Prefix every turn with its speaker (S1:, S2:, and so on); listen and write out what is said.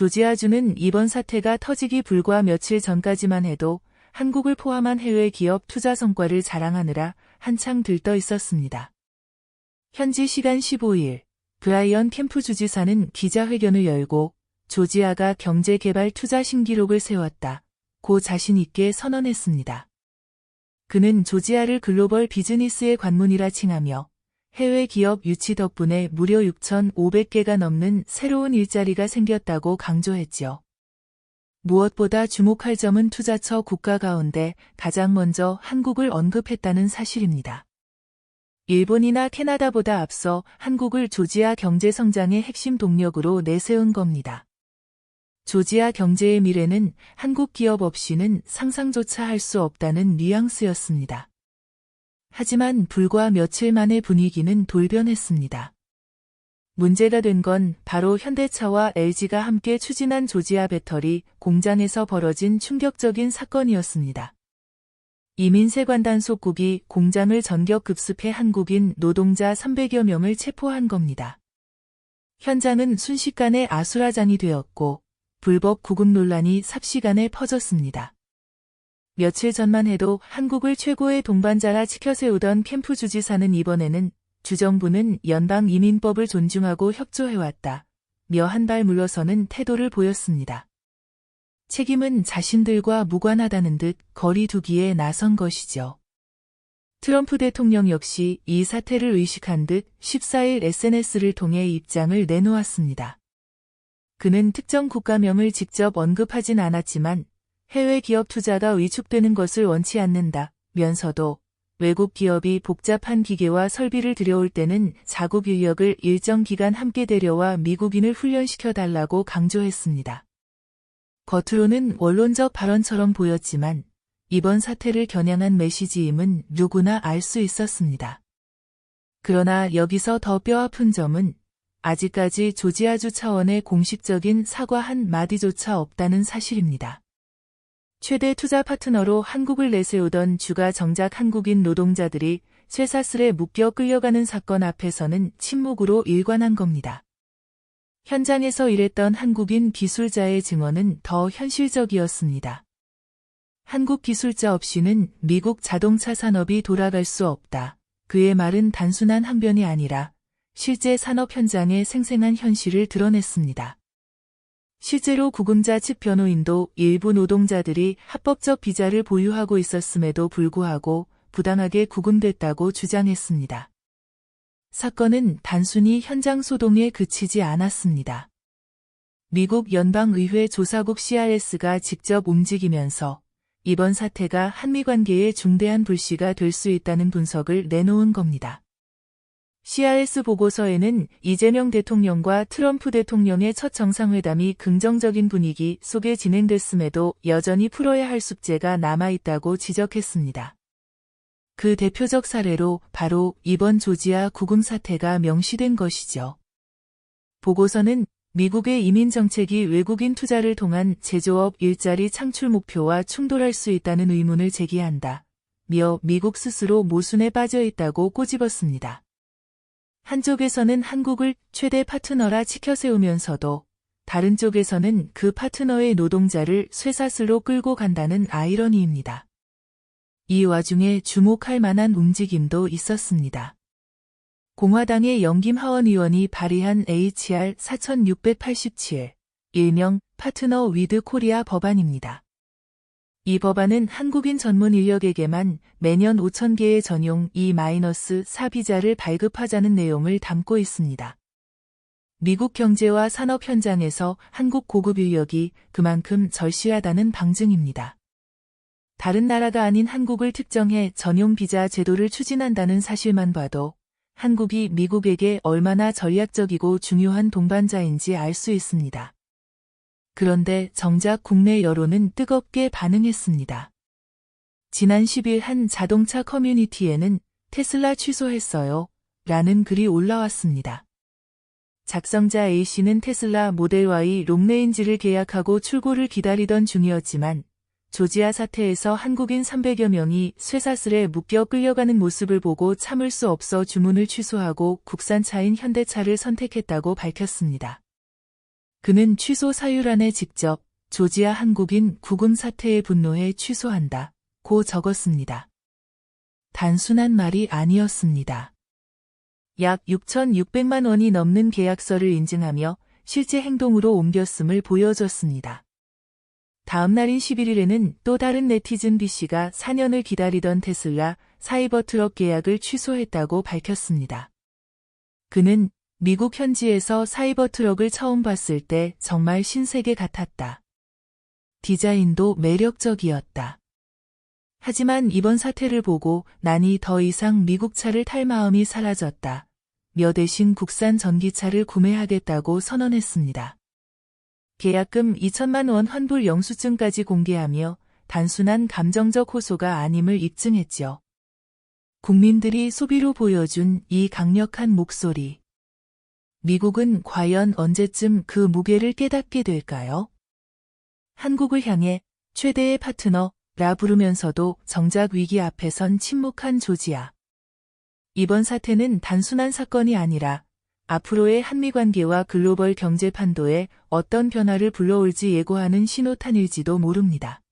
S1: 조지아주는 이번 사태가 터지기 불과 며칠 전까지만 해도 한국을 포함한 해외 기업 투자 성과를 자랑하느라 한창 들떠 있었습니다. 현지 시간 15일 브라이언 캠프 주지사는 기자회견을 열고 조지아가 경제개발 투자 신기록을 세웠다. 고 자신 있게 선언했습니다. 그는 조지아를 글로벌 비즈니스의 관문이라 칭하며 해외 기업 유치 덕분에 무려 6,500개가 넘는 새로운 일자리가 생겼다고 강조했지요. 무엇보다 주목할 점은 투자처 국가 가운데 가장 먼저 한국을 언급했다는 사실입니다. 일본이나 캐나다보다 앞서 한국을 조지아 경제 성장의 핵심 동력으로 내세운 겁니다. 조지아 경제의 미래는 한국 기업 없이는 상상조차 할 수 없다는 뉘앙스였습니다. 하지만 불과 며칠 만에 분위기는 돌변했습니다. 문제가 된 건 바로 현대차와 LG가 함께 추진한 조지아 배터리 공장에서 벌어진 충격적인 사건이었습니다. 이민세관 단 속국이 공장을 전격 급습해 한국인 노동자 300여 명을 체포한 겁니다. 현장은 순식간에 아수라장이 되었고 불법 구급 논란이 삽시간에 퍼졌습니다. 며칠 전만 해도 한국을 최고의 동반자라 치켜세우던 캠프 주지사는 이번에는 주정부는 연방 이민법을 존중하고 협조해왔다. 며 한 발 물러서는 태도를 보였습니다. 책임은 자신들과 무관하다는 듯 거리 두기에 나선 것이죠. 트럼프 대통령 역시 이 사태를 의식한 듯 14일 SNS를 통해 입장을 내놓았습니다. 그는 특정 국가명을 직접 언급하진 않았지만 해외 기업 투자가 위축되는 것을 원치 않는다 면서도 외국 기업이 복잡한 기계와 설비를 들여올 때는 자국 인력을 일정 기간 함께 데려와 미국인을 훈련시켜 달라고 강조했습니다. 겉으로는 원론적 발언처럼 보였지만 이번 사태를 겨냥한 메시지임은 누구나 알 수 있었습니다. 그러나 여기서 더 뼈아픈 점은 아직까지 조지아주 차원의 공식적인 사과 한 마디조차 없다는 사실입니다. 최대 투자 파트너로 한국을 내세우던 주가 정작 한국인 노동자들이 쇠사슬에 묶여 끌려가는 사건 앞에서는 침묵으로 일관한 겁니다. 현장에서 일했던 한국인 기술자의 증언은 더 현실적이었습니다. 한국 기술자 없이는 미국 자동차 산업이 돌아갈 수 없다. 그의 말은 단순한 항변이 아니라 실제 산업 현장의 생생한 현실을 드러냈습니다. 실제로 구금자 측 변호인도 일부 노동자들이 합법적 비자를 보유하고 있었음에도 불구하고 부당하게 구금됐다고 주장했습니다. 사건은 단순히 현장 소동에 그치지 않았습니다. 미국 연방의회 조사국 CRS가 직접 움직이면서 이번 사태가 한미 관계에 중대한 불씨가 될 수 있다는 분석을 내놓은 겁니다. CRS 보고서에는 이재명 대통령과 트럼프 대통령의 첫 정상회담이 긍정적인 분위기 속에 진행됐음에도 여전히 풀어야 할 숙제가 남아있다고 지적했습니다. 그 대표적 사례로 바로 이번 조지아 구금 사태가 명시된 것이죠. 보고서는 미국의 이민 정책이 외국인 투자를 통한 제조업 일자리 창출 목표와 충돌할 수 있다는 의문을 제기한다. 며 미국 스스로 모순에 빠져 있다고 꼬집었습니다. 한쪽에서는 한국을 최대 파트너라 치켜세우면서도 다른 쪽에서는 그 파트너의 노동자를 쇠사슬로 끌고 간다는 아이러니입니다. 이 와중에 주목할 만한 움직임도 있었습니다. 공화당의 영김 하원 의원이 발의한 HR 4687 일명 파트너 위드 코리아 법안입니다. 이 법안은 한국인 전문 인력에게만 매년 5천 개의 전용 E-4 비자를 발급하자는 내용을 담고 있습니다. 미국 경제와 산업 현장에서 한국 고급 인력이 그만큼 절실하다는 방증입니다. 다른 나라가 아닌 한국을 특정해 전용 비자 제도를 추진한다는 사실만 봐도 한국이 미국에게 얼마나 전략적이고 중요한 동반자인지 알 수 있습니다. 그런데 정작 국내 여론은 뜨겁게 반응했습니다. 지난 10일 한 자동차 커뮤니티에는 테슬라 취소했어요. 라는 글이 올라왔습니다. 작성자 A씨는 테슬라 모델 Y 롱레인지를 계약하고 출고를 기다리던 중이었지만 조지아 사태에서 한국인 300여 명이 쇠사슬에 묶여 끌려가는 모습을 보고 참을 수 없어 주문을 취소하고 국산차인 현대차를 선택했다고 밝혔습니다. 그는 취소 사유란에 직접 조지아 한국인 구금 사태에 분노해 취소한다. 고 적었습니다. 단순한 말이 아니었습니다. 약 6,600만 원이 넘는 계약서를 인증하며 실제 행동으로 옮겼음을 보여줬습니다. 다음 날인 11일에는 또 다른 네티즌 B씨가 4년을 기다리던 테슬라 사이버 트럭 계약을 취소했다고 밝혔습니다. 그는 미국 현지에서 사이버 트럭을 처음 봤을 때 정말 신세계 같았다. 디자인도 매력적이었다. 하지만 이번 사태를 보고 나니 더 이상 미국 차를 탈 마음이 사라졌다. 며 대신 국산 전기차를 구매하겠다고 선언했습니다. 계약금 2천만 원 환불 영수증까지 공개하며 단순한 감정적 호소가 아님을 입증했죠. 국민들이 소비로 보여준 이 강력한 목소리. 미국은 과연 언제쯤 그 무게를 깨닫게 될까요? 한국을 향해 최대의 파트너라 부르면서도 정작 위기 앞에선 침묵한 조지아. 이번 사태는 단순한 사건이 아니라 앞으로의 한미 관계와 글로벌 경제 판도에 어떤 변화를 불러올지 예고하는 신호탄일지도 모릅니다.